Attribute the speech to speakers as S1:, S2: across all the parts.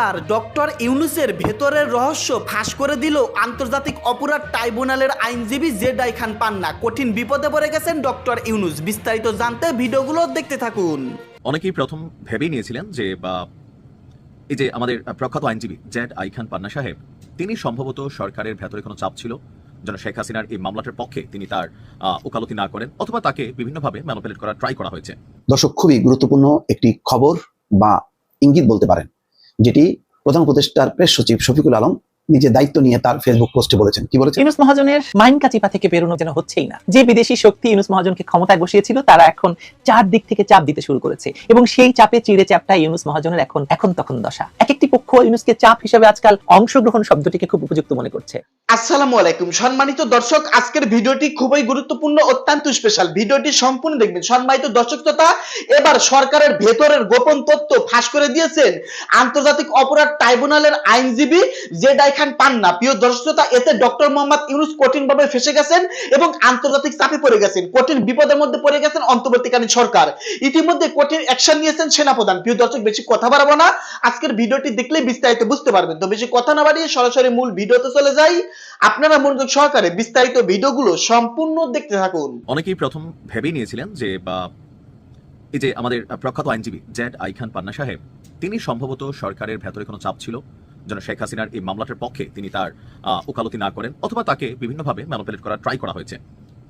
S1: এবার ডক্টর ইউনুসের ভেতরের রহস্য ফাঁস করে দিল আন্তর্জাতিক অপরাধ ট্রাইব্যুনালের আইনজীবী জেডাই খান পান্না। কঠিন বিপদে পড়ে গেছেন ডক্টর ইউনুস। বিস্তারিত জানতে ভিডিওগুলো দেখতে থাকুন।
S2: অনেকেই প্রথম ভেবেই নিয়েছিলেন যে বা এই যে আমাদের প্রখ্যাত আইনজীবী জেড আই খান পান্না সাহেব তিনি সম্ভবত সরকারের ভেতরে কোনো চাপ ছিল যেন শেখ হাসিনার এই মামলাটার পক্ষে তিনি তার আহ, ওকালতি না করেন অথবা তাকে বিভিন্নভাবে ম্যানুপুলেট করার ট্রাই করা হয়েছে।
S3: দর্শক খুবই গুরুত্বপূর্ণ একটি খবর বা ইঙ্গিত বলতে পারেন। যেটি প্রধান উপদেষ্টার প্রেস সচিব শফিকুল আলম নিজে দায়িত্ব নিয়ে তার ফেসবুক পোস্টে বলেছেন। কি বলেছেন?
S4: ইউনুস মহাজনের মাইন কাচিপা থেকে বেরোনো যেন হচ্ছেই না। যে বিদেশি শক্তি ইউনুস মহাজনকে ক্ষমতায় বসিয়েছিল তারা এখন চার দিক থেকে চাপ দিতে শুরু করেছে। এবং সেই চাপে চিড়ে চাপটা ইউনুস মহাজনের এখন এখন তখন দশা। এক একটি পক্ষ ইউনুসকে চাপ হিসেবে আজকাল অংশগ্রহণ শব্দটিকে খুব উপযুক্ত মনে করছে।
S5: আসসালামু আলাইকুম। সম্মানিত দর্শক আজকের ভিডিওটি খুবই গুরুত্বপূর্ণ অত্যন্ত স্পেশাল ভিডিওটি সম্পূর্ণ দেখবেন। সম্মানিত দর্শক তথা এবার সরকারের ভেতরের গোপন তথ্য ফাঁস করে দিয়েছেন আন্তর্জাতিক অপরাধ ট্রাইব্যুনালের আইনজীবী যে জেডাই খান পান্না প্রিয় দর্শক তথা এতে ডক্টর মোহাম্মদ ইউনুস কঠিনভাবে ফেসে গেছেন এবং আন্তর্জাতিক চাপে পড়ে গেছেন। কঠিন বিপদের মধ্যে পড়ে গেছেন অন্তর্বর্তীকালীন সরকার। ইতিমধ্যে কঠিন অ্যাকশন নিয়েছেন সেনাপ্রধান। প্রিয় দর্শক, বেশি কথা বাড়াবো না। আজকের ভিডিওটি দেখলেই বিস্তারিত বুঝতে পারবেন। তো বেশি কথা না বাড়িয়ে সরাসরি মূল ভিডিওতে চলে যাই। আপনারা মনোযোগ সহকারে বিস্তারিত ভিডিওগুলো সম্পূর্ণ দেখতে থাকুন।
S2: অনেকেই প্রথম ভেবেই নিয়েছিলেন যে, বা এই যে আমাদের প্রখ্যাত আইনজীবী জেড আই খান পান্না সাহেব, তিনি সম্ভবত সরকারের ভেতরে কোনো চাপ ছিল। যেন শেখ হাসিনার এই মামলাটার পক্ষে তিনি তার ওকালতি না করেন অথবা তাকে বিভিন্নভাবে ম্যানোপেলেট করার ট্রাই করা হয়েছে।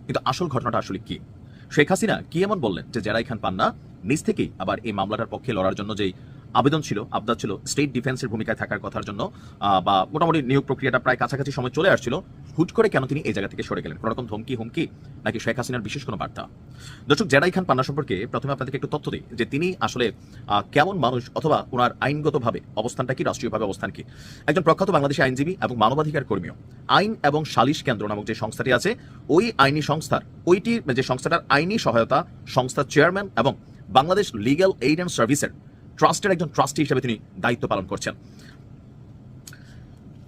S2: কিন্তু আসল ঘটনাটা আসলে কি? শেখ হাসিনা কি এমন বললেন যে জেরাই খান পান্না নিজ থেকেই আবার এই মামলাটার পক্ষে লড়ার জন্য যেই আবেদন ছিল, আবদার ছিল স্টেট ডিফেন্সের ভূমিকায় থাকার কথার জন্য বা মোটামুটি নিয়োগ প্রক্রিয়াটা প্রায় কাছাকাছি সময় চলে আসছিল। হুট করে কেন তিনি এই জায়গা থেকে সরে গেলেন? কোনো রকম ধমকি, হুমকি? নাকি শেখ হাসিনার বিশেষ কোনো বার্তা? দর্শক, জেরাই খান পান্না সম্পর্কে প্রথমে আপনাদেরকে একটু তথ্য দিই যে তিনি আসলে কেমন মানুষ অথবা ওনার আইনগতভাবে অবস্থানটা কি, রাষ্ট্রীয়ভাবে অবস্থান কি? একজন প্রখ্যাত বাংলাদেশি আইনজীবী এবং মানবাধিকার কর্মীও। আইন এবং সালিশ কেন্দ্র নামক যে সংস্থাটি আছে, ওই আইনি সংস্থার ওইটি যে সংস্থাটার আইনি সহায়তা সংস্থার চেয়ারম্যান এবং বাংলাদেশ লিগ্যাল এইড অ্যান্ড সার্ভিসের ট্রাস্টের একজন ট্রাস্টি হিসেবে তিনি দায়িত্ব পালন করছেন।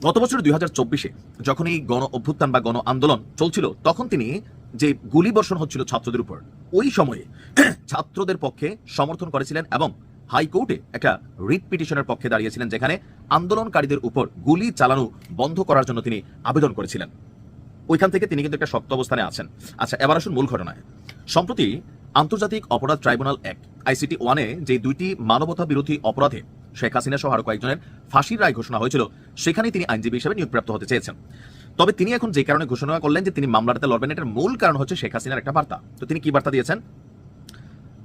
S2: গত বছর দুই হাজার চব্বিশে যখন এই গণ অভ্যুত্থান বা গণ আন্দোলন চলছিল, তখন তিনি যে গুলি বর্ষণ হচ্ছিল ছাত্রদের উপর, ওই সময়ে ছাত্রদের পক্ষে সমর্থন করেছিলেন এবং হাইকোর্টে একটা রিট পিটিশনের পক্ষে দাঁড়িয়েছিলেন, যেখানে আন্দোলনকারীদের উপর গুলি চালানো বন্ধ করার জন্য তিনি আবেদন করেছিলেন। ওইখান থেকে তিনি কিন্তু একটা শক্ত অবস্থানে আছেন। আচ্ছা এবার আসুন মূল ঘটনায়। সম্প্রতি আন্তর্জাতিক অপরাধ ট্রাইব্যুনাল এক আইসিটি ওয়ানে যে দুইটি মানবতা বিরোধী অপরাধে শেখ হাসিনা সহ আরও কয়েকজনের ফাঁসির রায় ঘোষণা হয়েছিল সেখানে তিনি আইনজীবী হিসেবে নিয়োগপ্রাপ্ত হতে চেয়েছেন। তবে তিনি এখন যে কারণে ঘোষণা করলেন যে তিনি মামলাটাতে লড়বেন, এটার মূল কারণ হচ্ছে শেখ হাসিনার একটা বার্তা। তো তিনি কি বার্তা দিয়েছেন?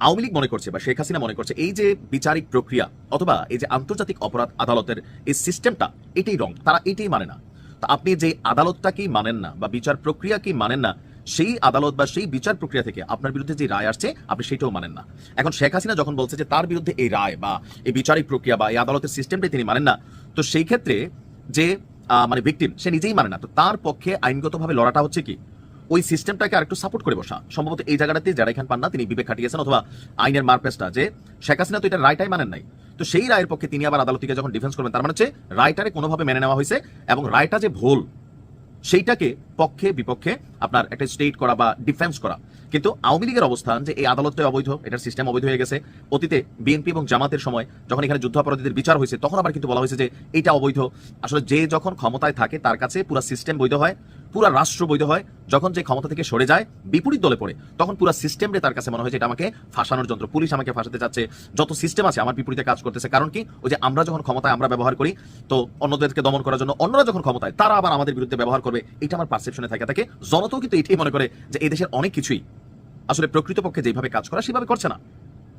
S2: আওয়ামী লীগ মনে করছে বা শেখ হাসিনা মনে করছে, এই যে বিচারিক প্রক্রিয়া অথবা এই যে আন্তর্জাতিক অপরাধ আদালতের এই সিস্টেমটা, এটাই রং, তারা এটাই মানে না। তা আপনি যে আদালতটাকেই মানেন না বা বিচার প্রক্রিয়াকেই মানেন না সেই আদালত বা সেই বিচার প্রক্রিয়া থেকে আপনার বিরুদ্ধে যে রায় আসছে, আপনি সেটাও মানেন না। এখন শেখ হাসিনা যখন বলছে যে তার বিরুদ্ধে এই রায় বা এই বিচারিক প্রক্রিয়া বা এই আদালতের সিস্টেমটাই তিনি মানেন না, তো সেই ক্ষেত্রে যে মানে ভিকটিম সে নিজেই মানে না। তো তার পক্ষে আইনগতভাবে লড়াটা হচ্ছে কি? ওই সিস্টেমটাকে আরেকটু সাপোর্ট করে বসা। সম্ভবত এই জায়গাটাতে যারা খান পান না তিনি বিবেক খাটিয়েছেন অথবা আইনের মারপেসটা যে শেখ হাসিনা তো এটা রায়টাই মানেন নাই। তো সেই রায়ের পক্ষে তিনি আবার আদালত থেকে যখন ডিফেন্স করবেন, তার মানে হচ্ছে রায়টারে কোনোভাবে মেনে নেওয়া হয়েছে এবং রায়টা যে ভুল সেইটাকে পক্ষে, বিপক্ষে আপনার একটা স্টেট করা বা ডিফেন্স করা। কিন্তু আওয়ামী লীগের অবস্থান যে এই আদালতটা অবৈধ, এটার সিস্টেম অবৈধ হয়ে গেছে, অতীতে বিএনপি এবং জামাতের সময় যখন এখানে যুদ্ধাপরাধীদের বিচার হয়েছে, তখন আবার কিন্তু বলা হয়েছে যে এটা অবৈধ। আসলে যে যখন ক্ষমতায় থাকে, তার কাছে পুরো সিস্টেম বৈধ হয়। পুরা রাষ্ট্র বৈধ হয়। যখন যে ক্ষমতা থেকে সরে যায়, বিপরীত দলে পড়ে, তখন পুরো সিস্টেমে তার কাছে মনে হয় যে এটা আমাকে ফাঁসানোর যন্ত্র। পুলিশ আমাকে ফাঁসাতে চাচ্ছে। যত সিস্টেম আছে, আমার বিপরীতে কাজ করতেছে। কারণ কি? ওই যে আমরা যখন ক্ষমতায় আমরা ব্যবহার করি, তো অন্যদেরকে দমন করার জন্য অন্যরা যখন ক্ষমতায়, তারা আবার আমাদের বিরুদ্ধে ব্যবহার করবে। এটা আমার পারসেপশনে থাকে। থাকে জনতাও কিন্তু এটাই মনে করে যে এই দেশের অনেক কিছুই আসলে প্রকৃতপক্ষে যেভাবে কাজ করা, সেভাবে করছে না।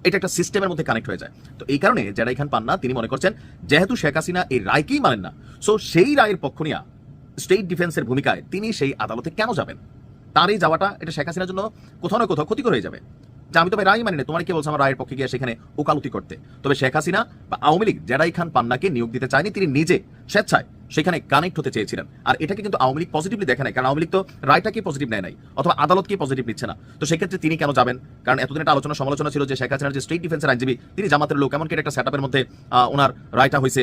S2: এটা একটা সিস্টেমের মধ্যে কানেক্ট হয়ে যায়। তো এই কারণে যারা এখান পান না তিনি মনে করছেন, যেহেতু শেখ হাসিনা এই রায়কেই মানেন না সো সেই রায়ের পক্ষ নিয়ে স্টেট ডিফেন্সের ভূমিকায় তিনি সেই আদালতে কেন যাবেন? তার এই যাওয়াটা এটা শেখ হাসিনার জন্য কোথাও না কোথাও ক্ষতিকর হয়ে যাবে। যে আমি তবে রায় মানি না তোমার কি বলছো আমার রায়ের পক্ষে গিয়ে সেখানে ওকালতি করতে? তবে শেখ হাসিনা বা আওয়ামী লীগ, জেরাই খান পান্নাকে নিয়োগ দিতে চায়নি, তিনি নিজে স্বেচ্ছায় সেখানে কানেক্ট হতে চেয়েছিলেন। আর এটাকে কিন্তু আওয়ামী লীগ পজিটিভলি দেখে নাই, কারণ আওয়ামী লীগ তো রায়টাকে পজিটিভ নেয় নাই, অথবা আদালতকে পজিটিভ নিচ্ছে না। তো সেক্ষেত্রে তিনি কেন যাবেন? কারণ এতদিন একটা আলোচনা সমালোচনা ছিল যে শেখ হাসিনার যে স্টেট ডিফেন্সের আইনজীবী, তিনি জামাতের লোক, এমনকি একটা সেটআপের মধ্যে ওনার রায়টা হয়েছে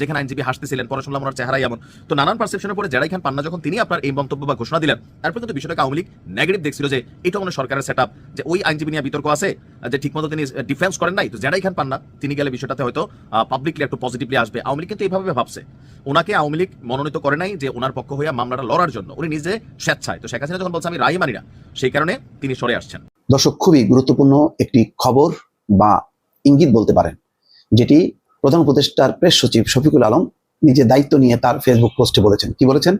S2: যেখানে আইনজীবী হাসতেছিলেন, পরে শুনলাম ওনার চেহারাই এমন। তো নানান পারসেপশনের পরে জেরাই খান পান্না যখন তিনি আপনার এই মন্তব্য বা ঘোষণা দিলেন, তারপরে কিন্তু বিষয়টাকে আওয়ামী লীগ নেগেটিভ দেখছিল যে এটা কোনো সরকারের সেটআপ যে ওই আইনজীবী নিয়ে বিতর্ক আছে, যে ঠিকমতো তিনি ডিফেন্স করেন নাই। তো জেরাই খান পান্না, তিনি গেলে বিষয়টাতে হয়তো পাবলিকলি একটু পজিটিভলি আসবে। আওয়ামী লীগ কিন্তু এইভাবে ভাবছে। ওনাকে আওয়ামী লীগ মনোনীত করে নাই যে ওনার পক্ষ হইয়া মামলাটা লড়ার জন্য। উনি নিজে স্বেচ্ছায়। তো শেখ হাসিনা যখন বলছে, আমি রায় মানি না সেই কারণে তিনি সরে আসছেন।
S3: দর্শক, খুবই গুরুত্বপূর্ণ একটি খবর বা ইঙ্গিত বলতে পারেন, যেটি প্রধান উপদেষ্টার প্রেস সচিব শফিকুল আলম নিজে দায়িত্ব নিয়ে তার ফেসবুক পোস্টে বলেছেন। কি বলেছেন?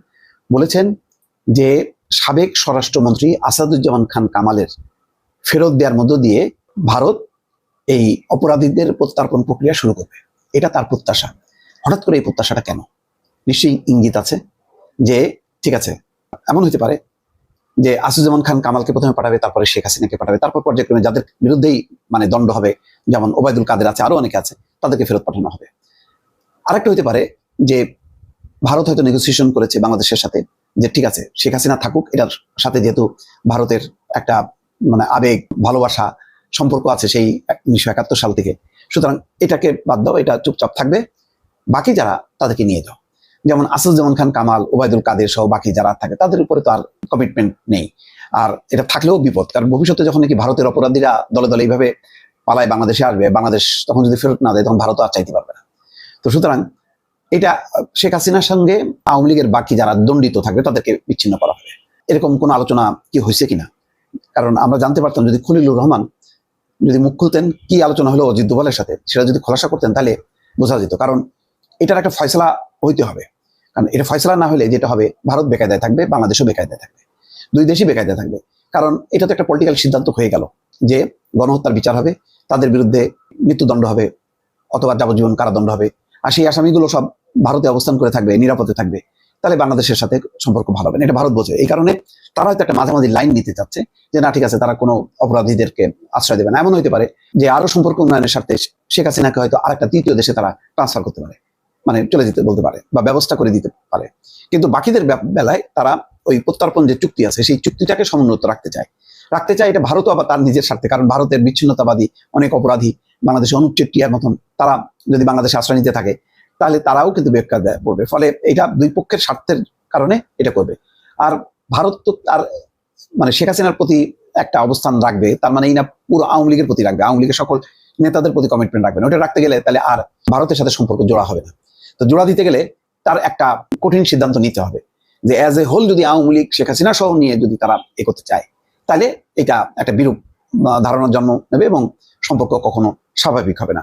S3: বলেছেন যে সাবেক স্বরাষ্ট্রমন্ত্রী আসাদুজ্জামান খান কামালের ফেরত দেওয়ার মধ্য দিয়ে ভারত এই অপরাধীদের প্রত্যার্পণ প্রক্রিয়া শুরু করবে। এটা তার প্রত্যাশা। হঠাৎ করে এই প্রত্যাশাটা কেন? নিশ্চয়ই ইঙ্গিত আছে যে, ঠিক আছে, এমন হতে পারে যে আসিফুজ্জামান খান কামালকে প্রথমে পাঠাবে, তারপরে শেখ হাসিনাকে পাঠাবে, তারপর পর্যায়ক্রমে যাদের বিরুদ্ধেই মানে দণ্ড হবে, যেমন ওবায়দুল কাদের আছে, আরও অনেকে আছে, তাদেরকে ফেরত পাঠানো হবে। আরেকটা হতে পারে যে, ভারত হয়তো নেগোসিয়েশন করেছে বাংলাদেশের সাথে যে, ঠিক আছে, শেখ হাসিনা থাকুক, এটার সাথে যেহেতু ভারতের একটা মানে আবেগ, ভালোবাসা সম্পর্ক আছে সেই উনিশশো একাত্তর সাল থেকে। সুতরাং এটাকে বাদ দাও, এটা চুপচাপ থাকবে, বাকি যারা তাদেরকে নিয়ে যাও। যেমন আসিফুজ্জামান খান, কামাল, ওবায়দুল কাদের সহ বাকি যারা থাকে, তাদের উপরে তো আর কমিটমেন্ট নেই। আর এটা থাকলেও বিপদ, কারণ ভবিষ্যতে যখন নাকি ভারতের অপরাধীরা দলে দলে এইভাবে পালায় বাংলাদেশে আসবে, বাংলাদেশ তখন যদি ফেরত না দেয়, তখন ভারত আর চাইতে পারবে না। তো সুতরাং এটা শেখ হাসিনার সঙ্গে আওয়ামী লীগের বাকি যারা দণ্ডিত থাকবে, তাদেরকে বিচ্ছিন্ন করা হবে। এরকম কোনো আলোচনা কি হয়েছে কিনা? কারণ আমরা জানতে পারতাম যদি খলিলুর রহমান যদি মুখ খুলতেন, কি আলোচনা হলো অজিত দোভালের সাথে? সেটা যদি খোলাসা করতেন, তাহলে বোঝা যেত। কারণ এটার একটা ফয়সলা হইতে হবে। কারণ এটা ফয়সলা না হলে যেটা হবে, ভারত বেকায়দায় থাকবে, বাংলাদেশও বেকায়দায় থাকবে। দুই দেশই বেকায়দায় থাকবে। কারণ এটা তো একটা পলিটিক্যাল সিদ্ধান্ত হয়ে গেল যে গণহত্যার বিচার হবে, তাদের বিরুদ্ধে মৃত্যুদণ্ড হবে অথবা যাবজ্জীবন কারাদণ্ড হবে। আর সেই আসামিগুলো সব ভারতে অবস্থান করে থাকবে, নিরাপদে থাকবে। তাহলে বাংলাদেশের সাথে সম্পর্ক ভালো হবে এটা ভারত বোঝে। এই কারণে তারা হয়তো একটা মাঝামাঝি লাইন নিতে চাচ্ছে যে, না, ঠিক আছে, তারা কোনো অপরাধীদেরকে আশ্রয় দেবে না। এমন হতে পারে যে আরও সম্পর্ক উন্নয়নের স্বার্থে শেখ হাসিনাকে হয়তো আরেকটা তৃতীয় দেশে তারা ট্রান্সফার করতে পারে। মানে চলে যেতে বলতে পারে বা ব্যবস্থা করে দিতে পারে। কিন্তু বাকিদের বেলায় তারা ওই প্রত্যর্পণ যে চুক্তি আছে, সেই চুক্তিটাকে সমুন্নত রাখতে চায়। রাখতে চায় এটা ভারতও আবার তার নিজের স্বার্থে, কারণ ভারতের বিচ্ছিন্নতাবাদী অনেক অপরাধী বাংলাদেশে অনুচ্ছেদ টিয়ার মতন তারা যদি বাংলাদেশে আশ্রয় নিতে থাকে, তাহলে তারাও কিন্তু বেকার দেয় পড়বে ফলে এটা দুই পক্ষের স্বার্থের কারণে এটা করবে। আর ভারত তো তার মানে শেখ হাসিনার প্রতি একটা অবস্থান রাখবে, তার মানে এই না পুরো আওয়ামী লীগের প্রতি রাখবে। আওয়ামী লীগের সকল নেতাদের প্রতি কমিটমেন্ট রাখবে ওটা রাখতে গেলে তাহলে আর ভারতের সাথে সম্পর্ক জোড়া হবে না। তো জোড়া দিতে গেলে তার একটা কঠিন সিদ্ধান্ত নিতে হবে যে অ্যাজ এ হোল যদি আওয়ামী লীগ, শেখ হাসিনা সহ নিয়ে যদি তারা এ করতে চায়, তাহলে এটা একটা বিরূপ ধারণার জন্ম নেবে এবং সম্পর্ক কখনো স্বাভাবিক হবে না।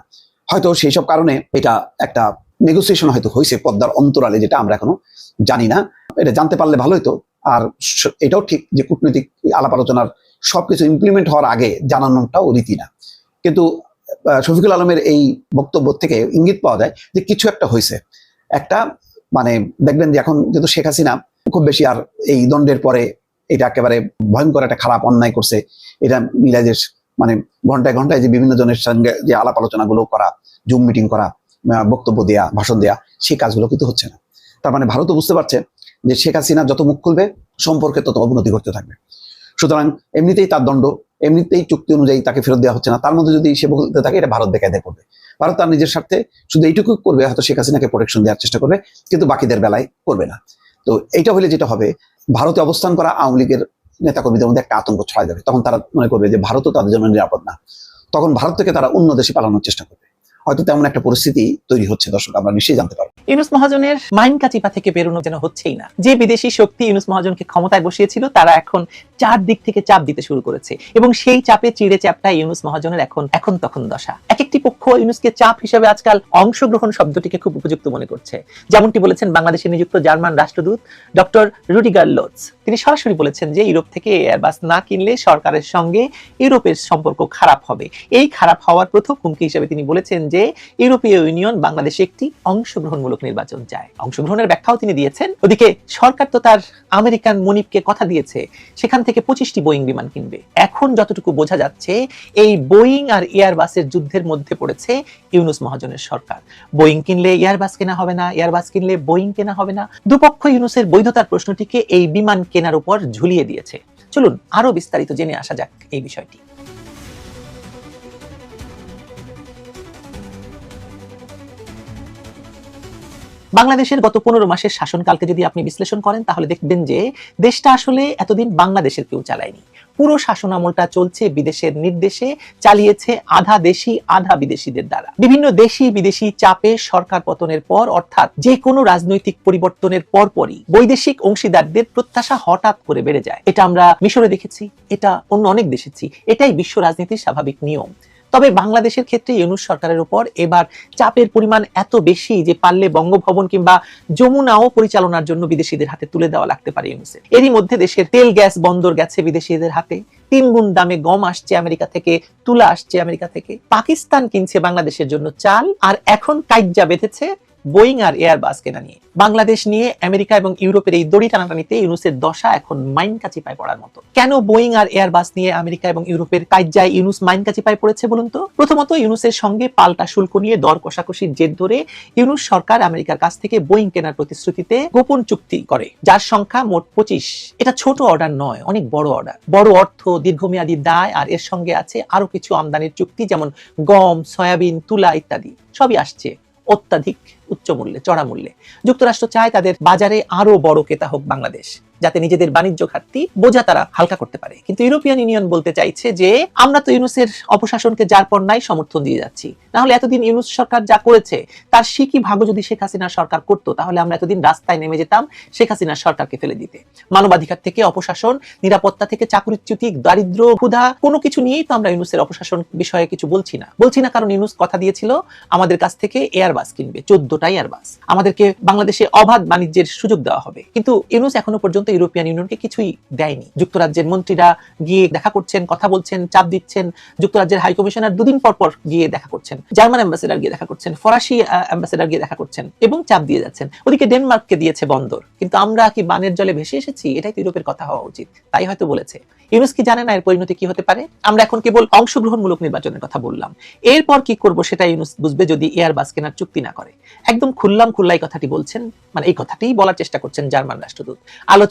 S3: হয়তো সেই সব কারণে এটা একটা নেগোসিয়েশন হয়তো হয়েছে পদ্মার অন্তরালে যেটা আমরা এখনও জানি না। এটা জানতে পারলে ভালো হতো আর এটাও ঠিক যে কূটনৈতিক আলাপ আলোচনার সবকিছু ইমপ্লিমেন্ট হওয়ার আগে জানানোটাও রীতি না। কিন্তু শফিকুল আলমের এই বক্তব্য থেকে ইঙ্গিত পাওয়া যায় যে কিছু একটা হয়েছে। একটা মানে দেখবেন যে এখন যেহেতু শেখ হাসিনা খুব বেশি আর এই দণ্ডের পরে এটা একেবারে ভয়ঙ্কর একটা খারাপ অন্যায় করছে। এটা মিলাই মানে ঘন্টায় ঘন্টায় যে বিভিন্ন জনের সঙ্গে যে আলাপ আলোচনাগুলো করা জুম মিটিং করা বক্তব্য দেয়া, ভাষণ দেয়া, সেই কাজগুলো কিন্তু হচ্ছে না। তার মানে ভারতও বুঝতে পারছে যে শেখ হাসিনা যত মুখ খুলবে, সম্পর্কে তত অবনতি করতে থাকবে। সুতরাং এমনিতেই তার দণ্ড, এমনিতেই চুক্তি অনুযায়ী তাকে ফেরত দেওয়া হচ্ছে না। তার মধ্যে যদি সে বলতে থাকে, এটা ভারত বেকায়দায় করবে। ভারত তার নিজের স্বার্থে শুধু এইটুকু করবে, হয়তো শেখ হাসিনাকে প্রোটেকশন দেওয়ার চেষ্টা করবে, কিন্তু বাকিদের বেলায় করবে না। তো এইটা হলে যেটা হবে, ভারতে অবস্থান করা আওয়ামী লীগের নেতাকর্মীদের মধ্যে একটা আতঙ্ক ছড়ায় যাবে। তখন তারা মনে করবে যে ভারতও তাদের জন্য নিরাপদ না। তখন ভারত থেকে তারা অন্য দেশে পালানোর চেষ্টা করবে। হয়তো তেমন একটা পরিস্থিতি তৈরি হচ্ছে, দর্শক, আমরা নিশ্চয়ই জানতে পারব।
S4: ইউনুস মহাজনের মাইন কাচিপা থেকে বেরোনো যেন হচ্ছেই না। যে বিদেশি শক্তি ইউনুস মহাজনকে ক্ষমতায় বসিয়েছিল, তারা এখন চার দিক থেকে চাপ দিতে শুরু করেছে এবং সেই চাপে চিড়ে চাপটা ইউনুস মহাজনের এখন এখন তখন দশা। এক একটি পক্ষ ইউনুসকে চাপ হিসেবে আজকাল অংশগ্রহণ শব্দটিকে খুব উপযুক্ত মনে করছে। যেমনটি বলেছেন বাংলাদেশে নিযুক্ত জার্মান রাষ্ট্রদূত ডক্টর রুডিগার লোটস তিনি সরাসরি বলেছেন যে ইউরোপ থেকে এয়ারবাস না কিনলে সরকারের সঙ্গে ইউরোপের সম্পর্ক খারাপ হবে। এই খারাপ হওয়ার প্রথম হুমকি হিসেবে তিনি বলেছেন যে ইউরোপীয় ইউনিয়ন বাংলাদেশে একটি অংশগ্রহণমূলক নির্বাচন চায়। অংশগ্রহণের ব্যাখ্যাও তিনি দিয়েছেন। ওদিকে সরকার তো তার আমেরিকান মনিপকে কথা দিয়েছে, সেখান থেকে পঁচিশটি বোয়িং বিমান কিনবে। এখন যতটুকু বোঝা যাচ্ছে, এই বোয়িং আর এয়ারবাসের যুদ্ধের মধ্যে পড়েছে ইউনুস মহাজনের সরকার। বোয়িং কিনলে এয়ারবাস কেনা হবে না এয়ারবাস কিনলে বোয়িং কেনা হবে না। দুপক্ষ ইউনুসের বৈধতার প্রশ্নটিকে এই বিমান কেনার উপর ঝুলিয়ে দিয়েছে। চলুন আরও বিস্তারিত জেনে আসা যাক এই বিষয়টি। বাংলাদেশের গত পনেরো মাসের শাসনকালকে যদি আপনি বিশ্লেষণ করেন, তাহলে দেখবেন যে দেশটা আসলে এতদিন বাংলাদেশের কেউ চালায়নি। পুরো শাসন আমলটা চলছে বিদেশের নির্দেশে, চালিয়েছে আধা দেশি, আধা বিদেশিদের দ্বারা। বিভিন্ন দেশি বিদেশি চাপে সরকার পতনের পর, অর্থাৎ যে কোনো রাজনৈতিক পরিবর্তনের পরপরই বৈদেশিক অংশীদারদের প্রত্যাশা হঠাৎ করে বেড়ে যায়। এটা আমরা মিশরে দেখেছি, এটা অন্য অনেক দেশেছি এটাই বিশ্ব রাজনীতির স্বাভাবিক নিয়ম। তবে বাংলাদেশের ক্ষেত্রে ইউনুস সরকারের উপর এবার চাপের পরিমাণ এত বেশি যে পারলে বঙ্গভবন কিংবা যমুনাও পরিচালনার জন্য বিদেশিদের হাতে তুলে দেওয়া লাগতে পারে ইউনুসের। এরই মধ্যে দেশের তেল গ্যাস বন্দর গেছে বিদেশিদের হাতে। তিন গুণ দামে গম আসছে আমেরিকা থেকে, তুলা আসছে আমেরিকা থেকে। পাকিস্তান কিনছে বাংলাদেশের জন্য চাল, আর এখন কাইজা বেঁধেছে বোয়িং আর এয়ারবাস কেনা নিয়ে। বাংলাদেশ নিয়ে আমেরিকা এবং ইউরোপের এই দড়ি টানাটানিতে ইউনুসের দশা এখন মাইন কাছি পায় পড়ার মতো। কেন বোয়িং আর এয়ারবাস নিয়ে আমেরিকা এবং ইউরোপের কাজ্জায় ইউনুস মাইন কাছি পায় পড়েছে বলুন তো? প্রথমত ইউনুসের সঙ্গে পাল্টা শুল্ক নিয়ে দর কষাকষির জের ধরে ইউনুস সরকার আমেরিকার কাছ থেকে বোয়িং কেনার প্রতিশ্রুতিতে গোপন চুক্তি করে, যার সংখ্যা মোট পঁচিশ। এটা ছোট অর্ডার নয়, অনেক বড় অর্ডার বড় অর্থ, দীর্ঘমেয়াদী দায়, আর এর সঙ্গে আছে আরও কিছু আমদানির চুক্তি যেমন গম, সয়াবিন, তুলা ইত্যাদি। সবই আসছে। অত্যাধিক উচ্চ মূল্যে চড়া মূল্যে। যুক্তরাষ্ট্র চায় তাদের বাজারে আরও বড় ক্রেতা হোক বাংলাদেশ। যাতে নিজেদের বাণিজ্য ঘাটতি বোঝা তারা হালকা করতে পারে। কিন্তু ইউরোপিয়ান ইউনিয়ন বলতে চাইছে যে, আমরা তো ইউনুসের অপশাসনকে যার পর নাই সমর্থন দিয়ে যাচ্ছি। নাহলে এতদিন ইউনুস সরকার যা করেছে, তার শিকি ভাগ যদি শেখ হাসিনার সরকার করতো? তাহলে আমরা এতদিন রাস্তায় নেমে যেতাম শেখ হাসিনার সরকারকে ফেলে দিতে। মানবাধিকার থেকে, অপশাসন, নিরাপত্তা থেকে চাকরিচ্যুতি দারিদ্র, ক্ষুধা, কোনো কিছু নিয়েই তো আমরা ইউনুসের অপশাসন বিষয়ে কিছু বলছি না। বলছি না কারণ ইউনুস কথা দিয়েছিল, আমাদের কাছ থেকে এয়ারবাস কিনবে, চোদ্দটা এয়ারবাস আমাদেরকে বাংলাদেশে অবাধ বাণিজ্যের সুযোগ দেওয়া হবে। কিন্তু ইউনুস এখনও পর্যন্ত ইউরোপিয়ান ইউনিয়নকে কিছুই দেয়নি। যুক্তরাজ্যের মন্ত্রীরা গিয়ে দেখা করছেন, কথা বলছেন, চাপ দিচ্ছেন। যুক্তরাজ্যের হাই কমিশনার দুদিন পর পর গিয়ে দেখা করছেন। জার্মান অ্যাম্বাসেডার গিয়ে দেখা করছেন, ফরাসি অ্যাম্বাসেডার গিয়ে দেখা করছেন এবং চাপ দিয়ে যাচ্ছেন। ওদিকে ডেনমার্ককে দিয়েছে বন্দর। কিন্তু আমরা কি বানের জলে ভেসে এসেছি? এটাই তো ইউরোপের কথা হওয়া উচিত। তাই হয়তো বলেছে। ইউনুস কি জানে না এর পরিণতি কি হতে পারে? আমরা এখন কেবল অংশগ্রহণমূলক নির্বাচনের কথা বললাম। এরপর কি করব সেটা ইউনুস বুঝবে যদি এয়ারবাস কেনার চুক্তি না করে। একদম খুললাম খুল্লাই কথাটি বলছেন। মানে এই কথাটি বলার চেষ্টা করছেন জার্মান রাষ্ট্রদূত।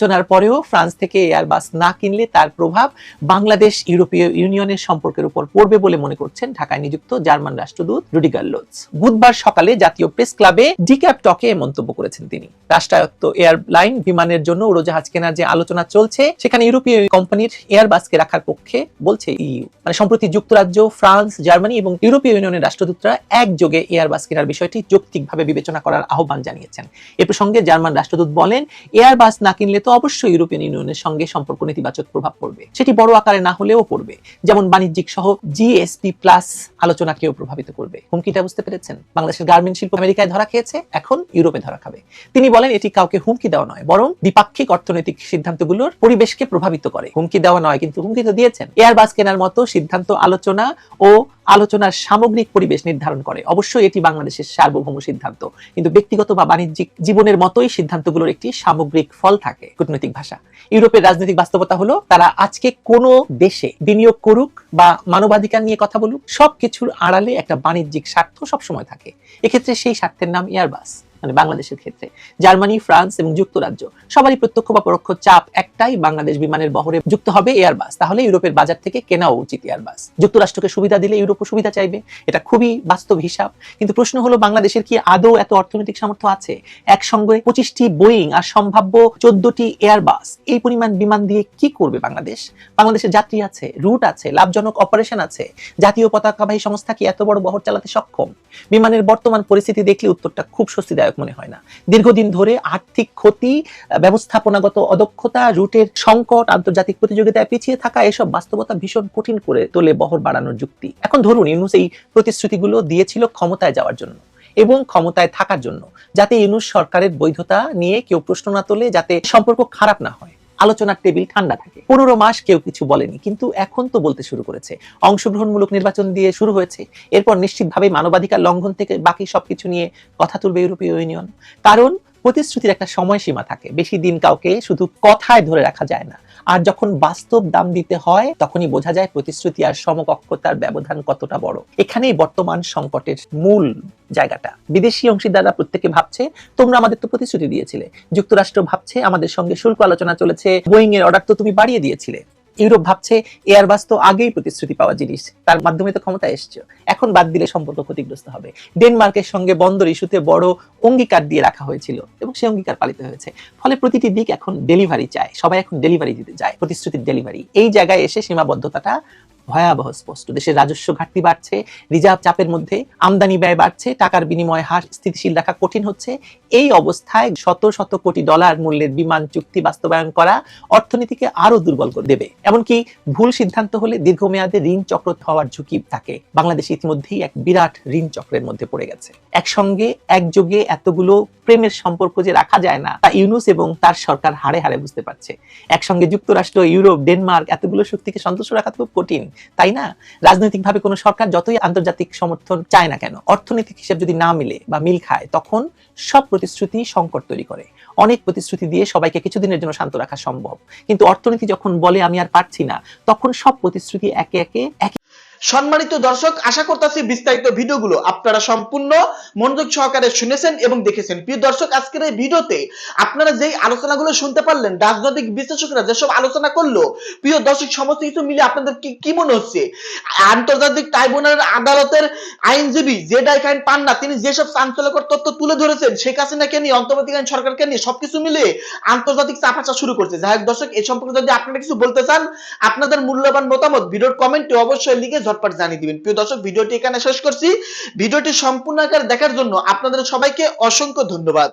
S4: আলোচনার পরেও ফ্রান্স থেকে এয়ারবাস না কিনলে তার প্রভাব বাংলাদেশ ইউরোপীয় ইউনিয়নের সম্পর্কের উপর পড়বে বলে মনে করছেন ঢাকায় নিযুক্ত জার্মান রাষ্ট্রদূত রুডিগার লোটস বুধবার সকালে জাতীয় প্রেস ক্লাবে ডিক্যাপ টকে মন্তব্য করেছেন তিনি। রাষ্ট্রায়ত্ত এয়ারলাইন বিমানের জন্য উড়োজাহাজ কেনার যে আলোচনা চলছে, সেখানে ইউরোপীয় কোম্পানির এয়ারবাসকে রাখার পক্ষে বলছে ইইউ। মানে সম্প্রতি যুক্তরাজ্য, ফ্রান্স, জার্মানি এবং ইউরোপীয় ইউনিয়নের রাষ্ট্রদূতরা একযোগে এয়ারবাস কেনার বিষয়টি যৌক্তিকভাবে বিবেচনা করার আহ্বান জানিয়েছেন। এ প্রসঙ্গে জার্মান রাষ্ট্রদূত বলেন এয়ারবাস না কিনলে তো অবশ্যই ইউরোপিয়ান ইউনিয়নের সঙ্গে সম্পর্ক নেতিবাচক প্রভাব পড়বে। সেটি বড় আকারে না হলেও পড়বে। যেমন বাণিজ্যিক সহ জিএসপি প্লাস আলোচনাকেও প্রভাবিত করবে। হুমকিটা বুঝতে পেরেছেন? বাংলাদেশের গার্মেন্ট শিল্প আমেরিকায় ধরা খেয়েছে, এখন ইউরোপে ধরা খাবে। তিনি বলেন, এটি কাউকে হুমকি দেওয়া নয়, বরং দ্বিপাক্ষিক অর্থনৈতিক সিদ্ধান্তগুলোর পরিবেশকে প্রভাবিত করে। হুমকি দেওয়া নয়, কিন্তু হুমকি তো দিয়েছেন। এয়ারবাস কেনার মতো সিদ্ধান্ত, আলোচনা ও আলোচনার সামগ্রিক পরিবেশ নির্ধারণ করে। অবশ্যই এটি বাংলাদেশের সার্বভৌম সিদ্ধান্ত। কিন্তু ব্যক্তিগত বা বাণিজ্যিক জীবনের মতোই সিদ্ধান্তগুলোর একটি সামগ্রিক ফল থাকে কূটনৈতিক ভাষা। ইউরোপের রাজনৈতিক বাস্তবতা হলো, তারা আজকে কোনো দেশে বিনিয়োগ করুক বা মানবাধিকার নিয়ে কথা বলুক, সবকিছুর আড়ালে একটা বাণিজ্যিক স্বার্থ সবসময় থাকে। এক্ষেত্রে সেই স্বার্থের নাম এয়ারবাস মানে বাংলাদেশের ক্ষেত্রে। জার্মানি, ফ্রান্স এবং যুক্তরাজ্য, সবারই প্রত্যক্ষ বা পরোক্ষ চাপ একটাই, বাংলাদেশ বিমানের বহরে যুক্ত হবে এয়ারবাস। তাহলে ইউরোপের বাজার থেকে কেনাও উচিত এয়ারবাস। যুক্তরাষ্ট্রকে সুবিধা দিলে ইউরোপও সুবিধা চাইবে, এটা খুবই বাস্তব হিসাব। কিন্তু প্রশ্ন হলো, বাংলাদেশের কি আদৌ এত অর্থনৈতিক সামর্থ্য আছে? একসঙ্গে পঁচিশটি বোয়িং আর সম্ভাব্য চোদ্দটি এয়ারবাস, এই পরিমাণ বিমান দিয়ে কি করবে বাংলাদেশ? বাংলাদেশের যাত্রী আছে, রুট আছে, লাভজনক অপারেশন আছে। জাতীয় পতাকাবাহী সংস্থা কি এত বড় বহর চালাতে সক্ষম? বিমানের বর্তমান পরিস্থিতি দেখলে উত্তরটা খুব স্বস্তিদায়ক মনে হয় না। দীর্ঘদিন ধরে আর্থিক ক্ষতি, ব্যবস্থাপনাগত অদক্ষতা, রুটের সংকট, আন্তর্জাতিক প্রতিযোগিতায় পিছিয়ে থাকা এসব বাস্তবতা ভীষণ কঠিন করে তোলে বহর বাড়ানোর যুক্তি। এখন ধরুন ইউনুস এই প্রতিশ্রুতিগুলো দিয়েছিল ক্ষমতায় যাওয়ার জন্য এবং ক্ষমতায় থাকার জন্য, যাতে ইউনুস সরকারের বৈধতা নিয়ে কেউ প্রশ্ন না তোলে, যাতে সম্পর্ক খারাপ না হয়। আলোচনার টেবিল ঠান্ডা থাকে। পনেরো মাস কেউ কিছু বলেনি, কিন্তু এখন তো বলতে শুরু করেছে। অংশগ্রহণমূলক নির্বাচন দিয়ে শুরু হয়েছে। এরপর নিশ্চিতভাবে মানবাধিকার লঙ্ঘন থেকে বাকি সবকিছু নিয়ে কথা তুলবে ইউরোপীয় ইউনিয়ন। কারণ প্রতিশ্রুতির একটা সময়সীমা থাকে। বেশি দিন কাউকে শুধু কথায় ধরে রাখা যায় না। আর যখন বাস্তব দাম দিতে হয়, তখনই বোঝা যায় প্রতিশ্রুতি আর সমকক্ষতার ব্যবধান কতটা বড়। এখানেই বর্তমান সংকটের মূল জায়গাটা। বিদেশি অংশীদাররা প্রত্যেকে ভাবছে, তোমরা আমাদের তো প্রতিশ্রুতি দিয়েছিলে। যুক্তরাষ্ট্র ভাবছে আমাদের সঙ্গে শুল্ক আলোচনা চলেছে বোয়িং এর অর্ডার তো তুমি বাড়িয়ে দিয়েছিলে। ইউরোপ ভাবছে এয়ারবাস তো আগেই প্রতিশ্রুতি পাওয়া জিনিস, তার মাধ্যমে তো ক্ষমতা এসছে। এখন বাদ দিলে সম্পর্ক ক্ষতিগ্রস্ত হবে। ডেনমার্কের সঙ্গে বন্দর ইস্যুতে বড় অঙ্গীকার দিয়ে রাখা হয়েছিল এবং সেই অঙ্গীকার পালিত হয়েছে। ফলে প্রতিটি দিক এখন ডেলিভারি চায়, সবাই এখন ডেলিভারি দিতে যায় প্রতিশ্রুতির ডেলিভারি এই জায়গায় এসে সীমাবদ্ধতাটা ভয়াবহ স্পষ্ট। দেশের রাজস্ব ঘাটতি বাড়ছে, রিজার্ভ চাপের মধ্যে আমদানি ব্যয় বাড়ছে, টাকার বিনিময় হার স্থিতিশীল রাখা কঠিন হচ্ছে। এই অবস্থায় শত শত কোটি ডলার মূল্যের বিমান চুক্তি বাস্তবায়ন করা অর্থনীতিকে আরও দুর্বল করে দেবে। এমনকি ভুল সিদ্ধান্ত হলে দীর্ঘমেয়াদে ঋণ চক্র হওয়ার ঝুঁকি থাকে। বাংলাদেশ ইতিমধ্যেই এক বিরাট ঋণ চক্রের মধ্যে পড়ে গেছে। একসঙ্গে একযোগে এতগুলো প্রেমের সম্পর্ক যে রাখা যায় না, তা ইউনুস এবং তার সরকার হারে হারে বুঝতে পারছে। একসঙ্গে যুক্তরাষ্ট্র, ইউরোপ, ডেনমার্ক এতগুলো শক্তিকে সন্তুষ্ট রাখা খুব কঠিন। তাই না? রাজনৈতিকভাবে কোনো সরকার যতই আন্তর্জাতিক সমর্থন চায় না কেন, অর্থনৈতিক হিসাব যদি না মিলে বা মিল খায়, তখন সব প্রতিশ্রুতি সংকট তৈরি করে। অনেক প্রতিশ্রুতি দিয়ে সবাইকে কিছুদিনের জন্য শান্ত রাখা সম্ভব। কিন্তু অর্থনীতি যখন বলে আমি আর পারছি না, তখন সব প্রতিশ্রুতি একে একে একে
S5: সম্মানিত দর্শক, আশা করতেছি বিস্তারিত ভিডিওগুলো আপনারা সম্পূর্ণ মনোযোগ সহকারে শুনেছেন এবং দেখেছেন। প্রিয় দর্শক, আজকের এই ভিডিওতে আপনারা যেই আলোচনাগুলো শুনতে পারলেন, রাজনৈতিক বিশ্লেষকরা যেসব আলোচনা করল, প্রিয় দর্শক, সমস্ত কিছু মিলে আপনাদের কি কি মনে হচ্ছে? আন্তর্জাতিক ট্রাইব্যুনালের আদালতের আইনজীবী জেডাই খান পান্না, তিনি যেসব চাঞ্চল্যকর তথ্য তুলে ধরেছেন, শেখ হাসিনাকে নিয়ে, অন্তর্বর্তীকালীন সরকারকে নিয়ে, সবকিছু মিলে আন্তর্জাতিক চাপাচা শুরু করছে। যাই হোক দর্শক, এ সম্পর্কে যদি আপনারা কিছু বলতে চান, আপনাদের মূল্যবান মতামত ভিডিওর কমেন্টে অবশ্যই লিখে ঝটপট জানিয়ে দিবেন। প্রিয় দর্শক, ভিডিওটি এখানে শেষ করছি। ভিডিওটি সম্পূর্ণ আকার দেখার জন্য আপনাদের সবাইকে অসংখ্য ধন্যবাদ।